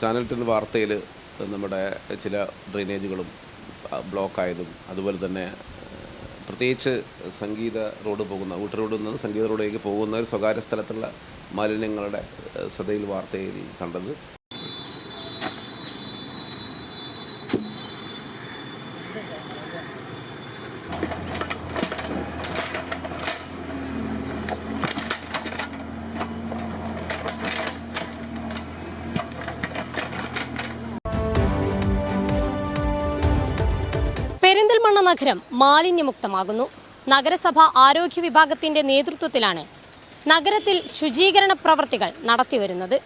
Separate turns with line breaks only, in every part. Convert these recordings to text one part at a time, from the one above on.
Channel ten വാർത്തയിൽ നമ്മുടെ ചില ഡ്രെയിനേജുകളും ബ്ലോക്കായതും അതുപോലെ തന്നെ പ്രത്യേകിച്ച് സംഗീത റോഡ് പോകുന്ന ഊട്ടി റോഡിൽ നിന്ന് സംഗീത റോഡിലേക്ക് പോകുന്ന ഒരു സ്വകാര്യ സ്ഥലത്തുള്ള മാലിന്യങ്ങളുടെ ശ്രദ്ധയിൽ വാർത്തയിൽ കണ്ടത്.
പെരിന്തൽമണ്ണ നഗരം മാലിന്യമുക്തമാകുന്നു. നഗരസഭ ആരോഗ്യ വിഭാഗത്തിന്റെ നേതൃത്വത്തിലാണ് നഗരത്തിൽ ശുചീകരണ പ്രവർത്തികൾ നടത്തിവരുന്നത്.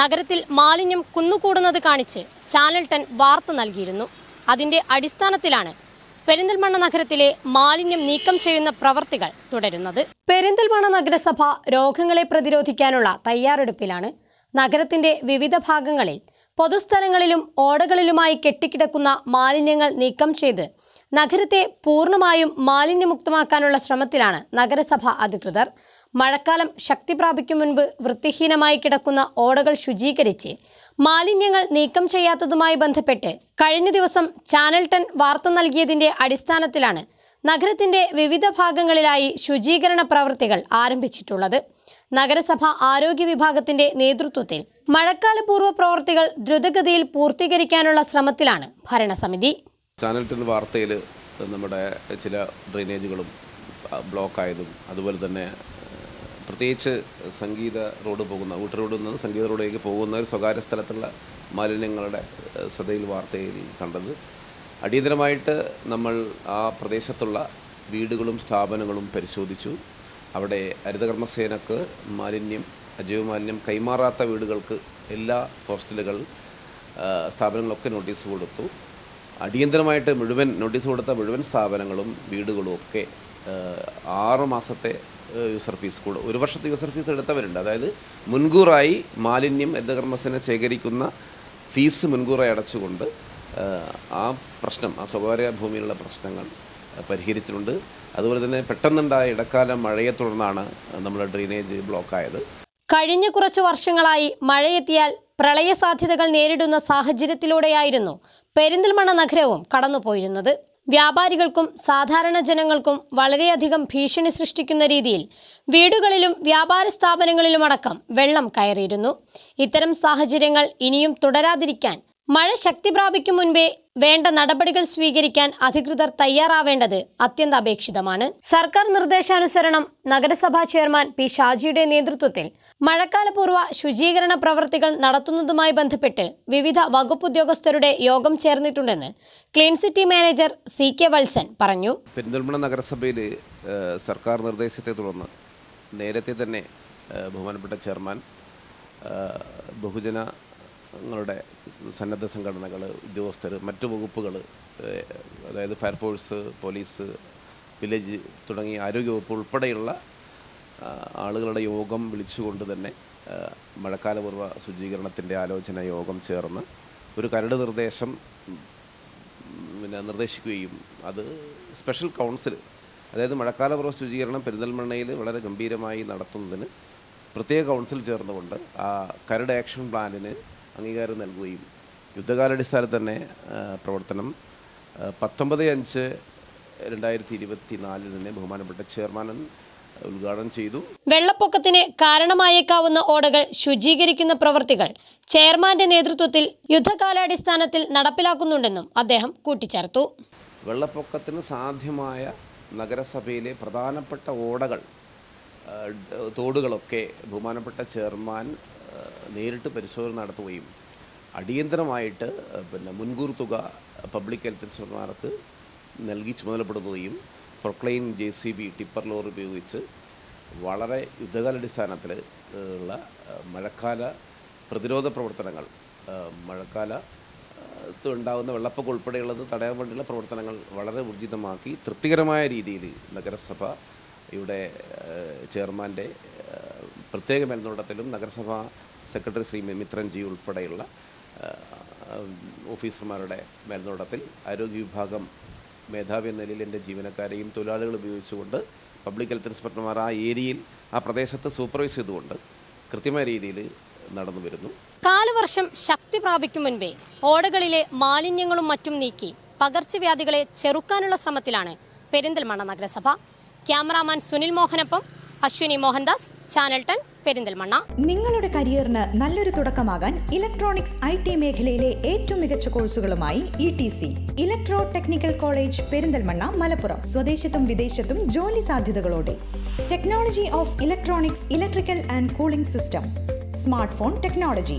നഗരത്തിൽ മാലിന്യം കുന്നുകൂടുന്നത് കാണിച്ച് ചാനൽ ടെൻ വാർത്ത നൽകിയിരുന്നു. അതിന്റെ അടിസ്ഥാനത്തിലാണ് പെരിന്തൽമണ്ണ നഗരത്തിലെ മാലിന്യം നീക്കം ചെയ്യുന്ന പ്രവർത്തികൾ തുടരുന്നത്. പെരിന്തൽമണ്ണ നഗരസഭ രോഗങ്ങളെ പ്രതിരോധിക്കാനുള്ള തയ്യാറെടുപ്പിലാണ്. നഗരത്തിന്റെ വിവിധ ഭാഗങ്ങളിൽ പൊതുസ്ഥലങ്ങളിലും ഓടകളിലുമായി കെട്ടിക്കിടക്കുന്ന മാലിന്യങ്ങൾ നീക്കം ചെയ്ത് നഗരത്തെ പൂർണമായും മാലിന്യമുക്തമാക്കാനുള്ള ശ്രമത്തിലാണ് നഗരസഭ അധികൃതർ. മഴക്കാലം ശക്തി പ്രാപിക്കും മുൻപ് വൃത്തിഹീനമായി കിടക്കുന്ന ഓടകൾ ശുചീകരിച്ച് മാലിന്യങ്ങൾ നീക്കം ചെയ്യാത്തതുമായി ബന്ധപ്പെട്ട് കഴിഞ്ഞ ദിവസം ചാനൽ ടെൻ വാർത്ത നൽകിയതിന്റെ അടിസ്ഥാനത്തിലാണ് നഗരത്തിന്റെ വിവിധ ഭാഗങ്ങളിലായി ശുചീകരണ പ്രവൃത്തികൾ ആരംഭിച്ചിട്ടുള്ളത്. നഗരസഭ ആരോഗ്യ വിഭാഗത്തിന്റെ നേതൃത്വത്തിൽ മഴക്കാലപൂർവ പ്രവൃത്തികൾ ദ്രുതഗതിയിൽ പൂർത്തീകരിക്കാനുള്ള ശ്രമത്തിലാണ് ഭരണസമിതി.
ചാനൽ ടെൻ വാർത്തയിൽ നമ്മുടെ ചില ഡ്രെയിനേജുകളും ബ്ലോക്കായതും അതുപോലെ തന്നെ പ്രത്യേകിച്ച് സംഗീത റോഡ് പോകുന്ന ഊട്ടർ റോഡിൽ നിന്ന് സംഗീത റോഡിലേക്ക് പോകുന്ന ഒരു സ്വകാര്യ സ്ഥലത്തുള്ള മാലിന്യങ്ങളുടെ ശ്രദ്ധയിൽ വാർത്തയിൽ കണ്ടത്. അടിയന്തരമായിട്ട് നമ്മൾ ആ പ്രദേശത്തുള്ള വീടുകളും സ്ഥാപനങ്ങളും പരിശോധിച്ചു. അവിടെ ഹരിതകർമ്മസേനക്ക് മാലിന്യം അജൈവ മാലിന്യം കൈമാറാത്ത വീടുകൾക്ക് എല്ലാ ഹോസ്റ്റലുകൾ സ്ഥാപനങ്ങളൊക്കെ നോട്ടീസ് കൊടുത്തു. അടിയന്തരമായിട്ട് മുഴുവൻ നോട്ടീസ് കൊടുത്ത മുഴുവൻ സ്ഥാപനങ്ങളും വീടുകളും ഒക്കെ ആറ് മാസത്തെ യൂസർ ഫീസ് കൂടെ. ഒരു വർഷത്തെ യൂസർ ഫീസ് എടുത്തവരുണ്ട്. അതായത് മുൻകൂറായി മാലിന്യം ഹരിതകർമ്മസേന ശേഖരിക്കുന്ന ഫീസ് മുൻകൂറായി അടച്ചുകൊണ്ട് ആ പ്രശ്നം ആ സ്വകാര്യ ഭൂമിയിലുള്ള പ്രശ്നങ്ങൾ പരിഹരിച്ചിട്ടുണ്ട്. അതുപോലെ തന്നെ പെട്ടെന്നുണ്ടായ ഇടക്കാല മഴയെ തുടർന്നാണ് നമ്മൾ ഡ്രെയിനേജ് ബ്ലോക്കായത്.
കഴിഞ്ഞ കുറച്ച് വർഷങ്ങളായി മഴയെത്തിയാൽ പ്രളയ സാധ്യതകൾ നേരിടുന്ന സാഹചര്യത്തിലൂടെയായിരുന്നു പെരിന്തൽമണ്ണ നഗരവും കടന്നുപോയിരുന്നത്. വ്യാപാരികൾക്കും സാധാരണ ജനങ്ങൾക്കും വളരെയധികം ഭീഷണി സൃഷ്ടിക്കുന്ന രീതിയിൽ വീടുകളിലും വ്യാപാര സ്ഥാപനങ്ങളിലുമടക്കം വെള്ളം കയറിയിരുന്നു. ഇത്തരം സാഹചര്യങ്ങൾ ഇനിയും തുടരാതിരിക്കാൻ മഴ ശക്തി പ്രാപിക്കും മുൻപേ വേണ്ട നടപടികൾ സ്വീകരിക്കാൻ അധികൃതർ തയ്യാറാവേണ്ടത് അത്യന്താപേക്ഷിതമാണ്. സർക്കാർ നിർദ്ദേശാനുസരണം നഗരസഭാ ചെയർമാൻ പി ഷാജിയുടെ നേതൃത്വത്തിൽ മഴക്കാലപൂർവ ശുചീകരണ പ്രവൃത്തികൾ നടത്തുന്നതുമായി ബന്ധപ്പെട്ട് വിവിധ വകുപ്പ് ഉദ്യോഗസ്ഥരുടെ യോഗം ചേർന്നിട്ടുണ്ടെന്ന് clean city manager C K Valsan പറഞ്ഞു.
പെരിന്തൽമണ്ണ നഗരസഭയിൽ സർക്കാർ നിർദ്ദേശത്തെ തുടർന്ന് നേരത്തെ തന്നെ ബഹുമാനപ്പെട്ട ചെയർമാൻ ഏഹ്, ബഹുജനങ്ങളുടെ സന്നദ്ധ സംഘടനകൾ ഉദ്യോഗസ്ഥർ മറ്റു വകുപ്പുകൾ അതായത് ഫയർഫോഴ്സ് പോലീസ് വില്ലേജ് തുടങ്ങിയ ആരോഗ്യവകുപ്പ് ഉൾപ്പെടെയുള്ള ആളുകളുടെ യോഗം വിളിച്ചുകൊണ്ട് തന്നെ മഴക്കാലപൂർവ ശുചീകരണത്തിന്റെ ആലോചന യോഗം ചേർന്ന് ഒരു കരട് നിർദ്ദേശം പിന്നെ നിർദ്ദേശിക്കുകയും അത് സ്പെഷ്യൽ കൗൺസിൽ അതായത് മഴക്കാലപൂർവ ശുചീകരണം പെരിന്തൽമണ്ണയിൽ വളരെ ഗംഭീരമായി നടത്തുന്നതിന് പ്രത്യേക കൗൺസിൽ ചേർന്നുകൊണ്ട് ആ കരട് ആക്ഷൻ പ്ലാനിന് അംഗീകാരം നൽകുകയും യുദ്ധകാലാടിസ്ഥാനത്തിൽ തന്നെ പ്രവർത്തനം പത്തൊമ്പത് അഞ്ച് രണ്ടായിരത്തി ഇരുപത്തി നാലിൽ തന്നെ ബഹുമാനപ്പെട്ട ചെയർമാനൻ ഉദ്ഘാടനം ചെയ്തു.
വെള്ളപ്പൊക്കത്തിന് കാരണമായേക്കാവുന്ന ഓടകൾ ശുചീകരിക്കുന്ന പ്രവൃത്തികൾ ചെയർമാന്റെ നേതൃത്വത്തിൽ യുദ്ധകാലാടിസ്ഥാനത്തിൽ നടപ്പിലാക്കുന്നുണ്ടെന്നും അദ്ദേഹം കൂട്ടിച്ചേർത്തു.
വെള്ളപ്പൊക്കത്തിന് സാധ്യമായ നഗരസഭയിലെ പ്രധാനപ്പെട്ട ഓടകൾ തോടുകളൊക്കെ ബഹുമാനപ്പെട്ട ചെയർമാൻ നേരിട്ട് പരിശോധന നടത്തുകയും അടിയന്തരമായിട്ട് പിന്നെ മുൻകൂർ തുക പബ്ലിക് ഹെൽത്ത് ഇൻസ്പെക്ടർമാർക്ക് നൽകി ചുമതലപ്പെടുത്തുകയും Poclain J C B tipper lorry ഉപയോഗിച്ച് വളരെ യുദ്ധകാലാടിസ്ഥാനത്തിൽ ഉള്ള മഴക്കാല പ്രതിരോധ പ്രവർത്തനങ്ങൾ മഴക്കാല ഉണ്ടാകുന്ന വെള്ളപ്പൊക്കം ഉൾപ്പെടെയുള്ളത് തടയാൻ വേണ്ടിയുള്ള പ്രവർത്തനങ്ങൾ വളരെ ഊർജിതമാക്കി തൃപ്തികരമായ രീതിയിൽ നഗരസഭയുടെ ചെയർമാന്റെ പ്രത്യേക മേൽനോട്ടത്തിലും നഗരസഭാ സെക്രട്ടറി ശ്രീ മിത്രൻജി ഉൾപ്പെടെയുള്ള ഓഫീസർമാരുടെ മേൽനോട്ടത്തിൽ ആരോഗ്യ വിഭാഗം മേധാവി എന്ന നിലയിൽ എന്റെ ജീവനക്കാരെയും തൊഴിലാളികൾ ഉപയോഗിച്ചുകൊണ്ട് പബ്ലിക് ഹെൽത്ത് ഇൻസ്പെക്ടർമാർ ആ ഏരിയയിൽ ആ പ്രദേശത്ത് സൂപ്പർവൈസ് ചെയ്തുകൊണ്ട് കൃത്യമായ രീതിയിൽ നടന്നു വരുന്നു.
കാലവർഷം ശക്തി പ്രാപിക്കും മുൻപേ ഓടകളിലെ മാലിന്യങ്ങളും മറ്റും നീക്കി പകർച്ചവ്യാധികളെ ചെറുക്കാനുള്ള ശ്രമത്തിലാണ് പെരിന്തൽമണ്ണ നഗരസഭ. ക്യാമറാമാൻ സുനിൽ മോഹനൊപ്പം അശ്വിനി മോഹൻദാസ് ചാനൽ ടെൻ പെരിന്തൽമണ്ണ
നിങ്ങളുടെ കരിയറിന് നല്ലൊരു തുടക്കമാകാൻ ഇലക്ട്രോണിക്സ് ഐ ടി മേഖലയിലെ ഏറ്റവും മികച്ച കോഴ്സുകളുമായി E T C. Electro technical college Perinthalmanna Malappuram. സ്വദേശത്തും വിദേശത്തും ജോലി സാധ്യതകളോടെ. Technology of electronics electrical and cooling system smart phone technology